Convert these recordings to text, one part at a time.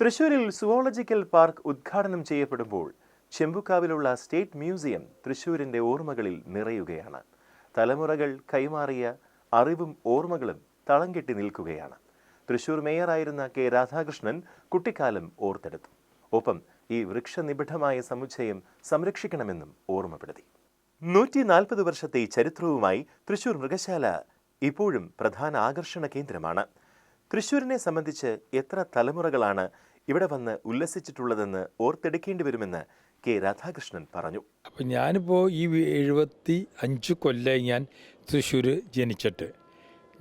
തൃശൂരിൽ zoological park ഉദ്ഘാടനം ചെയ്യപ്പെടുമ്പോൾ ചെമ്പുക്കാവിലുള്ള സ്റ്റേറ്റ് മ്യൂസിയം തൃശൂരിന്റെ ഓർമ്മകളിൽ നിറയുകയാണ്. തലമുറകൾ കൈമാറിയ അറിവും ഓർമ്മകളും തളം കെട്ടി നിൽക്കുകയാണ്. തൃശൂർ മേയറായിരുന്ന കെ രാധാകൃഷ്ണൻ കുട്ടിക്കാലം ഓർത്തെടുത്തു. ഒപ്പം ഈ വൃക്ഷനിബിഡമായ സമുച്ചയം സംരക്ഷിക്കണമെന്നും ഓർമ്മപ്പെടുത്തി. നൂറ്റി നാൽപ്പത് വർഷത്തെ ചരിത്രവുമായി തൃശൂർ മൃഗശാല ഇപ്പോഴും പ്രധാന ആകർഷണ കേന്ദ്രമാണ്. തൃശൂരിനെ സംബന്ധിച്ച് എത്ര തലമുറകളാണ് ഇവിടെ വന്ന് ഉല്ലസിച്ചിട്ടുള്ളതെന്ന് ഓർത്തെടുക്കേണ്ടി വരുമെന്ന് കെ രാധാകൃഷ്ണൻ പറഞ്ഞു. അപ്പം ഞാനിപ്പോൾ ഈ എഴുപത്തി അഞ്ച് കൊല്ലമായി ഞാൻ തൃശ്ശൂർ ജനിച്ചിട്ട്.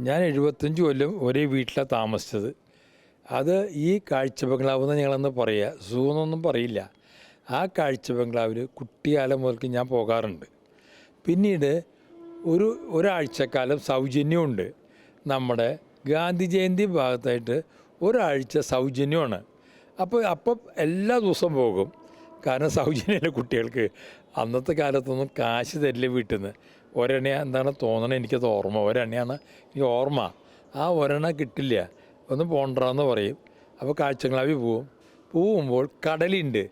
ഞാൻ എഴുപത്തഞ്ച് കൊല്ലം ഒരേ വീട്ടിലാണ് താമസിച്ചത്. അത് ഈ കാഴ്ച ബംഗ്ലാവെന്ന് ഞങ്ങളന്ന് പറയുക സൂന്നൊന്നും പറയില്ല. ആ കാഴ്ച ബംഗ്ലാവിൽ കുട്ടിക്കാലം മുതൽക്ക് ഞാൻ പോകാറുണ്ട്. പിന്നീട് ഒരു ഒരാഴ്ചക്കാലം സൗജന്യമുണ്ട്. നമ്മുടെ ഗാന്ധി ജയന്തി ഭാഗത്തായിട്ട് ഒരാഴ്ച സൗജന്യമാണ്. അപ്പോൾ അപ്പം എല്ലാ ദിവസവും പോകും. കാരണം സൗജന്യമല്ല കുട്ടികൾക്ക്. അന്നത്തെ കാലത്തൊന്നും കാശ് തരില്ല വീട്ടിൽ നിന്ന് ഒരെണ്ണ എന്താണ് തോന്നണത് എനിക്കത് ഓർമ്മ. ഒരെണ്ണയാണ് എനിക്ക് ഓർമ്മ. ആ ഒരെണ്ണ കിട്ടില്ല. ഒന്ന് പോണ്ടെന്ന് പറയും. അപ്പോൾ കാഴ്ചകളാവി പോവും. പോകുമ്പോൾ കടലുണ്ട്.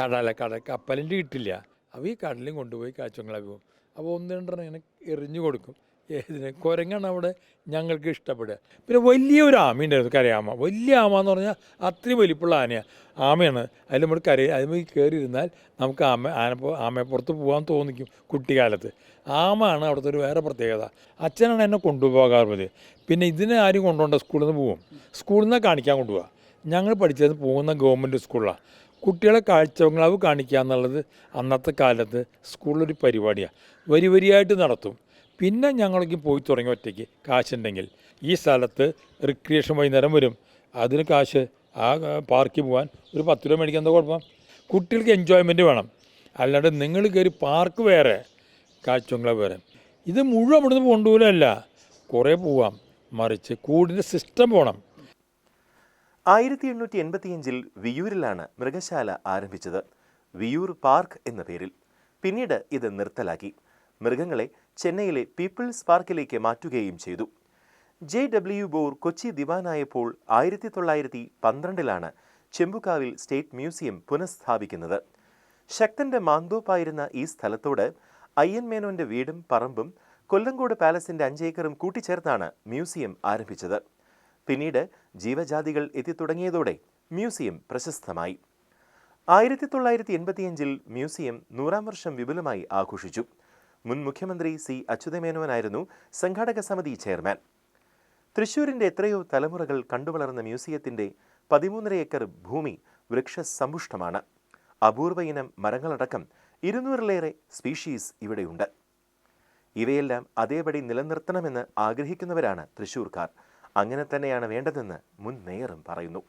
കടല കട കപ്പലിന്റെ കിട്ടില്ല അപ്പോൾ ഈ കടലും കൊണ്ടുപോയി കാഴ്ചകളാവി പോകും അപ്പോൾ ഒന്ന് രണ്ടെണ്ണം ഇങ്ങനെ എറിഞ്ഞു കൊടുക്കും. ഏതിന്? കുരങ്ങാണ് അവിടെ ഞങ്ങൾക്ക് ഇഷ്ടപ്പെടുക. പിന്നെ വലിയൊരു ആമയുണ്ടായിരുന്നു കരയാമ വലിയ ആമ എന്ന് പറഞ്ഞാൽ അത്രയും വലിപ്പമുള്ള ആനയാണ് ആമയാണ്. അതിൽ നമ്മൾ കര അതിൽ കയറി ഇരുന്നാൽ നമുക്ക് ആമ ആന ആമയെ പുറത്ത് പോകാൻ തോന്നിക്കും കുട്ടിക്കാലത്ത്. ആമാണ് അവിടുത്തെ ഒരു വേറെ പ്രത്യേകത. അച്ഛനാണ് എന്നെ കൊണ്ടുപോകാറുള്ളത് പിന്നെ ഇതിനെ ആരും കൊണ്ടുപോകണ്ട സ്കൂളിൽ നിന്ന് പോകും സ്കൂളിൽ നിന്ന് കാണിക്കാൻ കൊണ്ടുപോകുക ഞങ്ങൾ പഠിച്ചത് പോകുന്ന ഗവൺമെന്റ് സ്കൂളിലാണ് കുട്ടികളെ കാഴ്ചവങ്ങളാവ് കാണിക്കുക എന്നുള്ളത് അന്നത്തെ കാലത്ത് സ്കൂളിലൊരു പരിപാടിയാണ് വരി വരിയായിട്ട് നടത്തും. പിന്നെ ഞങ്ങളൊക്കെ പോയി തുടങ്ങി ഒറ്റയ്ക്ക്. കാശുണ്ടെങ്കിൽ. ഈ സ്ഥലത്ത് റിക്രിയേഷൻ വൈകുന്നേരം വരും. അതിന് കാശ് ആ പാർക്കിൽ പോകാൻ ഒരു പത്ത് രൂപ മേടിക്കാൻ എന്താ കുഴപ്പം? കുട്ടികൾക്ക് എൻജോയ്മെന്റ് വേണം. അല്ലാണ്ട് നിങ്ങൾ കയറി പാർക്ക് വേറെ കാഴ്ചങ്ങളെ വേറെ. ഇത് മുഴുവൻ ഇവിടുന്ന് കൊണ്ടുപോലല്ല കുറേ പോവാം. മറിച്ച് കൂടിന്റെ സിസ്റ്റം പോകണം ആയിരത്തി എണ്ണൂറ്റി എൺപത്തിയഞ്ചിൽ വിയൂരിലാണ് മൃഗശാല ആരംഭിച്ചത്. വിയൂർ പാർക്ക് എന്ന പേരിൽ. പിന്നീട് ഇത് നിർത്തലാക്കി. മൃഗങ്ങളെ ചെന്നൈയിലെ പീപ്പിൾസ് പാർക്കിലേക്ക് മാറ്റുകയും ചെയ്തു. ജെ ഡബ്ല്യു ബോർ കൊച്ചി ദിവാനായപ്പോൾ ആയിരത്തി തൊള്ളായിരത്തി പന്ത്രണ്ടിലാണ് ചെമ്പുകാവിൽ സ്റ്റേറ്റ് മ്യൂസിയം പുനഃസ്ഥാപിക്കുന്നത്. ശക്തന്റെ മാന്തോപ്പായിരുന്ന ഈ സ്ഥലത്തോട് അയ്യൻ മേനോന്റെ വീടും പറമ്പും കൊല്ലങ്കോട് പാലസിന്റെ അഞ്ചേക്കറും കൂട്ടിച്ചേർത്താണ് മ്യൂസിയം ആരംഭിച്ചത്. പിന്നീട് ജീവജാതികൾ എത്തിത്തുടങ്ങിയതോടെ മ്യൂസിയം പ്രശസ്തമായി. ആയിരത്തി തൊള്ളായിരത്തി എൺപത്തിയഞ്ചിൽ മ്യൂസിയം നൂറാം വർഷം വിപുലമായി ആഘോഷിച്ചു. മുൻ മുഖ്യമന്ത്രി സി അച്യുതമേനോനായിരുന്നു സംഘാടക സമിതി ചെയർമാൻ. തൃശൂരിന്റെ എത്രയോ തലമുറകൾ കണ്ടുവളർന്ന മ്യൂസിയത്തിന്റെ പതിമൂന്നര ഏക്കർ ഭൂമി വൃക്ഷസമ്പുഷ്ടമാണ്. അപൂർവ ഇനം മരങ്ങളടക്കം ഇരുന്നൂറിലേറെ സ്പീഷീസ് ഇവിടെയുണ്ട്. ഇവയെല്ലാം അതേപടി നിലനിർത്തണമെന്ന് ആഗ്രഹിക്കുന്നവരാണ് തൃശൂർക്കാർ. അങ്ങനെ തന്നെയാണ് വേണ്ടതെന്ന് മുൻ മേയറും പറയുന്നു.